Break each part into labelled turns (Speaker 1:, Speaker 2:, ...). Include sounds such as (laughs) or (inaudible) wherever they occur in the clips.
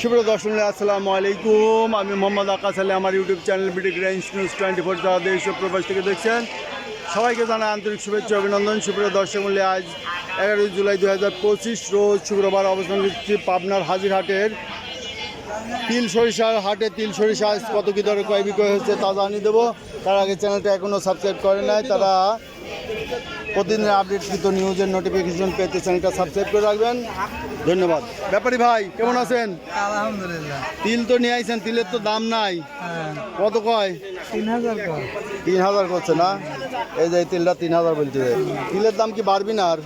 Speaker 1: সুপ্রিয় দর্শক, আসসালামু আলাইকুম। আমি মোহাম্মদ আকাশ আলী, আমার ইউটিউব চ্যানেল বিডি গ্রেন্স নিউজ টোয়েন্টি ফোর যারা দেশ প্রবাস থেকে দেখছেন। সবাইকে জানাই আন্তরিক শুভেচ্ছা অভিনন্দন। সুপ্রিয় দর্শক মূল্যে আজ এগারোই জুলাই দু হাজার পঁচিশ রোজ শুক্রবার অবস্থান করছি পাবনার হাজিরহাটের তিল সরিষার হাটে। তিল সরিষা আজ কত কী দরে, কয় বিক্রয় হচ্ছে তা জানিয়ে দেবো। তার আগে চ্যানেলটা এখনও সাবস্ক্রাইব করে নাই, তারা প্রতিদিনের আপডেটকৃত নিউজের নোটিফিকেশন পেতে চ্যানেলটা সাবস্ক্রাইব করে রাখবেন। ধন্যবাদ। ব্যাপারী ভাই কেমন আছেন?
Speaker 2: আলহামদুলিল্লাহ।
Speaker 1: তিল তো নিয়ে আইছেন তিলের তো দাম নাই।
Speaker 2: হ্যাঁ।
Speaker 1: কত কয়?
Speaker 2: তিন হাজার কর
Speaker 1: তিন হাজার করছে না? এই যে তিলটা তিন হাজার বলছে। তিলের দাম কি বাড়বি না আর?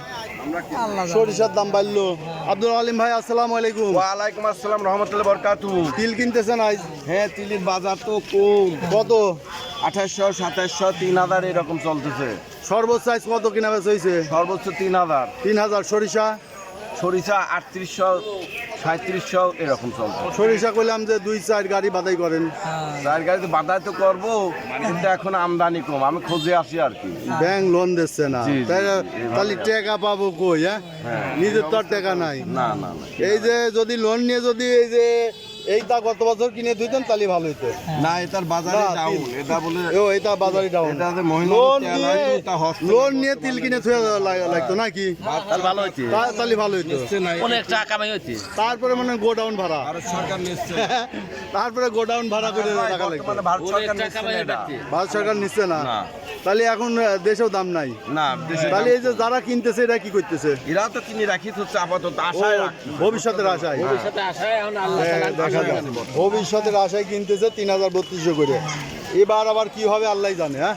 Speaker 1: সরিষার দাম বাড়লো। আব্দুল আলিম ভাই আসসালামু আলাইকুম।
Speaker 3: ওয়ালাইকুম আসসালাম রহমতুল্লাহ বরকাতু।
Speaker 1: তিল কিনতেছেন আজ?
Speaker 3: হ্যাঁ তিলের বাজার তো কম।
Speaker 1: কত?
Speaker 3: আঠাশশো সাতাশশো তিন হাজার এরকম চলতেছে।
Speaker 1: সর্বোচ্চ আজ কত কিনা বেচ হয়েছে
Speaker 3: সর্বোচ্চ তিন হাজার।
Speaker 1: তিন হাজার সরিষা?
Speaker 3: সরিষা আটত্রিশশো সাঁত্রিশশো এরকম চলছে
Speaker 1: সরিষা করলাম যে দুই চার গাড়ি বাদাই করেন।
Speaker 3: চার গাড়িতে বাদাই তো করব কিন্তু এখন আমদানি কম আমি খুঁজে আসি আর কি।
Speaker 1: ব্যাংক লোন দিচ্ছে না। তাহলে টাকা পাবো কই হ্যাঁ?
Speaker 3: হ্যাঁ।
Speaker 1: নিজের তো আর টাকা নাই।
Speaker 3: না না
Speaker 1: এই যে যদি লোন নিয়ে যদি এই যে এইটা গত বছর কিনে দিতেন তাহলে ভালো হতো
Speaker 3: না এটার বাজারে ডাউন এটা বলে
Speaker 1: ও এটা বাজারে ডাউন
Speaker 3: এটা যে মহিলা
Speaker 1: লোন
Speaker 3: তেল
Speaker 1: নিয়ে
Speaker 3: হয়,
Speaker 1: লোন নিয়ে তিল কিনে থুয়ে লাগ- লাগতো নাকি
Speaker 3: তাহলে ভালো হয়েছে
Speaker 1: তা- তাহলে ভালো হতো
Speaker 4: অনেক টাকা কামাই হচ্ছে
Speaker 1: তারপরে মানে গোডাউন ভাড়া।
Speaker 3: ভারত সরকার নিচ্ছে (laughs)
Speaker 1: তারপরে গোডাউন ভাড়া করে টাকা লাগতো।
Speaker 3: বর্তমানে ভারত সরকার নিচ্ছে না। এটা।
Speaker 1: ভারত সরকার নিচ্ছে না।
Speaker 3: না।
Speaker 1: তাহলে এখন দেশেও দাম নাই।
Speaker 3: না
Speaker 1: তাহলে এই যে যারা কিনতেছে এটা কি করতেছে?
Speaker 3: এরা তো কিনে রাখি হচ্ছে আপাতত আশায়
Speaker 1: ভবিষ্যতের আশায়।
Speaker 4: ভবিষ্যতে আশায় এখন আল্লাহ
Speaker 1: হ্যাঁ, ভবিষ্যতের আশায় কিনতেছে তিন হাজার বত্রিশশো করে। এবার আবার কি হবে আল্লাহ জানে হ্যাঁ?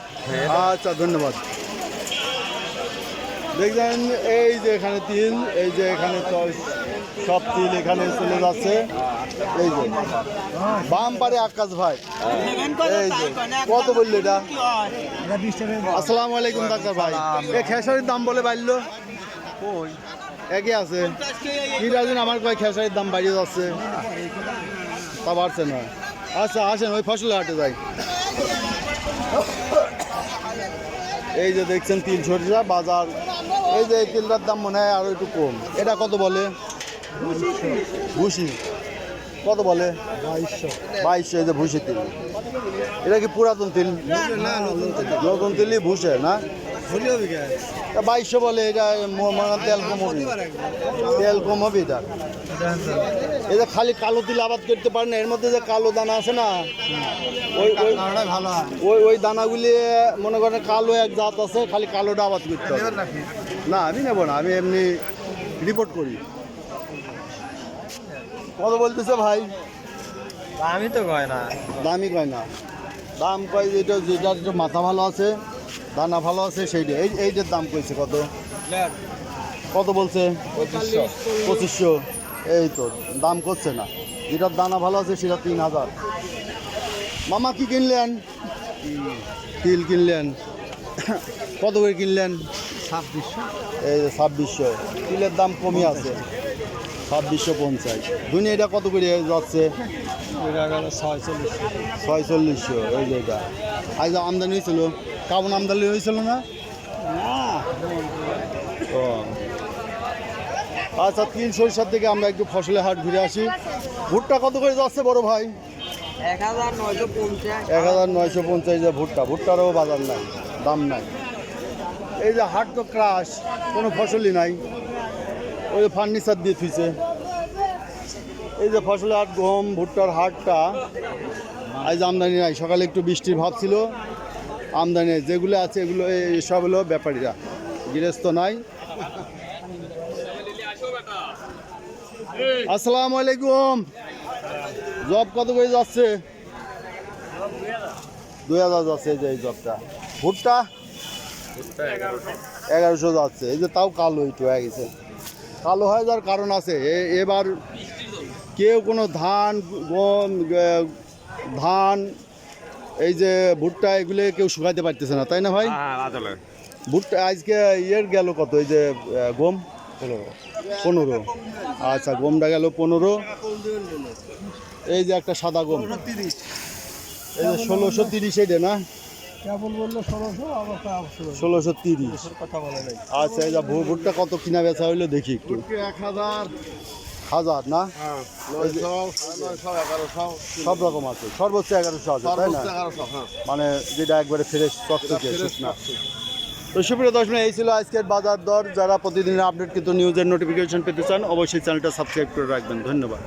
Speaker 1: আচ্ছা ধন্যবাদ। দেখছেন এই যে এখানে তিল এই যে এখানে সব তিল এখানে চলে যাচ্ছে। এই যে বাম পারে আকাশ ভাই। এই যে কত বলল এটা? আসসালামু আলাইকুম ডাক্তার ভাই। এ খেসারির দাম বলে বাড়লো। একই আছে। কি রাজন আমার কয় খেসারির দাম বাড়িয়ে যাচ্ছে। তা বাড়ছে না। আচ্ছা আসেন, ওই ফসল হাটে যাই। এই যে দেখছেন তিল সরিষা বাজার। এই যে তিলটার দাম মনে হয় আরও একটু কম। এটা কত বলে? ভুসি। কত বলে? বাইশশো। বাইশশো এই যে ভুসি তিল। এটা কি পুরাতন তিল। নতুন তিলই ভুসে, না? বাইশশো বলে এটা তেল কম হবে। তেল কম হবে এটা। যে খালি কালো তিল আবাদ করতে পারে না এর মধ্যে যে কালো দানা আছে না ওই ওই ওই ওই দানাগুলি মনে করেন কালো এক জাত আছে খালি কালোটা আবাদ করতে হবে। না আমি নেব না আমি এমনি রিপোর্ট করি। কত বলতেছে ভাই?
Speaker 2: আমি তো কয় না।
Speaker 1: দামই কয় না। দাম কয় যেটা যেটার মাথা ভালো আছে দানা ভালো আছে সেইটা। এই এইটার দাম কইছে কত? কত বলছে? পঁচিশশো। এই তো দাম করছে না। যেটার দানা ভালো আছে সেটা তিন হাজার। মামা কি কিনলেন? তিল কিনলেন। কত করে কিনলেন?
Speaker 2: ছাব্বিশশো।
Speaker 1: এই যে ছাব্বিশশো। তিলের দাম কমই আছে। ছাব্বিশশো পঞ্চাশ। দুনিয়া এটা কত করে যাচ্ছে?
Speaker 2: ছয় চল্লিশ
Speaker 1: ছয়চল্লিশশো এই যে এটা। আজ আমদানি হয়েছিল। কেমন আমদানি হয়েছিল না? ও। আচ্ছা তিন সরিষার থেকে আমরা একটু ফসলের হাট ঘুরে আসি। ভুট্টা কত করে যাচ্ছে বড় ভাই?
Speaker 2: এক হাজার নয়শো পঞ্চাশ।
Speaker 1: এক হাজার নয়শো পঞ্চাশ যে ভুট্টা। ভুট্টারও বাজার নাই দাম নাই। এই যে হাট তো ক্রাশ কোনো ফসলই নাই। ওই ফার্নিচার দিয়ে থুইছে। এই যে ফসলের হাট, গম, ভুট্টার হাটটা, আজ আমদানি নাই। সকালে একটু বৃষ্টির ভাব ছিল। আমদানি যেগুলো আছে এগুলো সব হলো ব্যাপারীরা। গৃহস্থ নাই। আসসালামু আলাইকুম। জব কত করে যাচ্ছে? দুই হাজার যাচ্ছে এই যে, এই জবটা। ভুট্টা? এগারোশো যাচ্ছে। এই যে তাও কালো একটু হয়ে গেছে। কালো হয়ে যাওয়ার কারণ আছে। এ- এবার কেউ কোনো ধান গম ধান এই যে ভুট্টা এগুলো কেউ শুকাইতে পারতেছে না তাই না ভাই? ভুট্টা আজকে ইয়ের গেল কত এই যে গম? পনেরো। পনেরো। আচ্ছা গমটা গেল পনেরো। এই যে একটা সাদা গম। এই যে ষোলোশো তিরিশ এইটা না?
Speaker 2: কেবল বলল ষোলোশো আবার ষোলোশো।
Speaker 1: ষোলোশো তিরিশ।
Speaker 2: কথা বলে নাই।
Speaker 1: আচ্ছা এই যে ভুট্টা কত কিনা বেচা হইল দেখি একটু।
Speaker 3: এক হাজার।
Speaker 1: হাজার না?
Speaker 3: হ্যাঁ
Speaker 1: সব রকম আছে। সর্বোচ্চ এগারোশো আছে তাই না?
Speaker 3: হ্যাঁ।
Speaker 1: মানে যেটা একবারে ফ্রেশ চকচকে শুকনা তো সুপ্রিয় দর্শক এই ছিল আজকের বাজার দর। যারা প্রতিদিনের আপডেট কিন্তু নিউজের নোটিফিকেশন পেতে চান অবশ্যই চ্যানেলটা সাবস্ক্রাইব করে রাখবেন। ধন্যবাদ।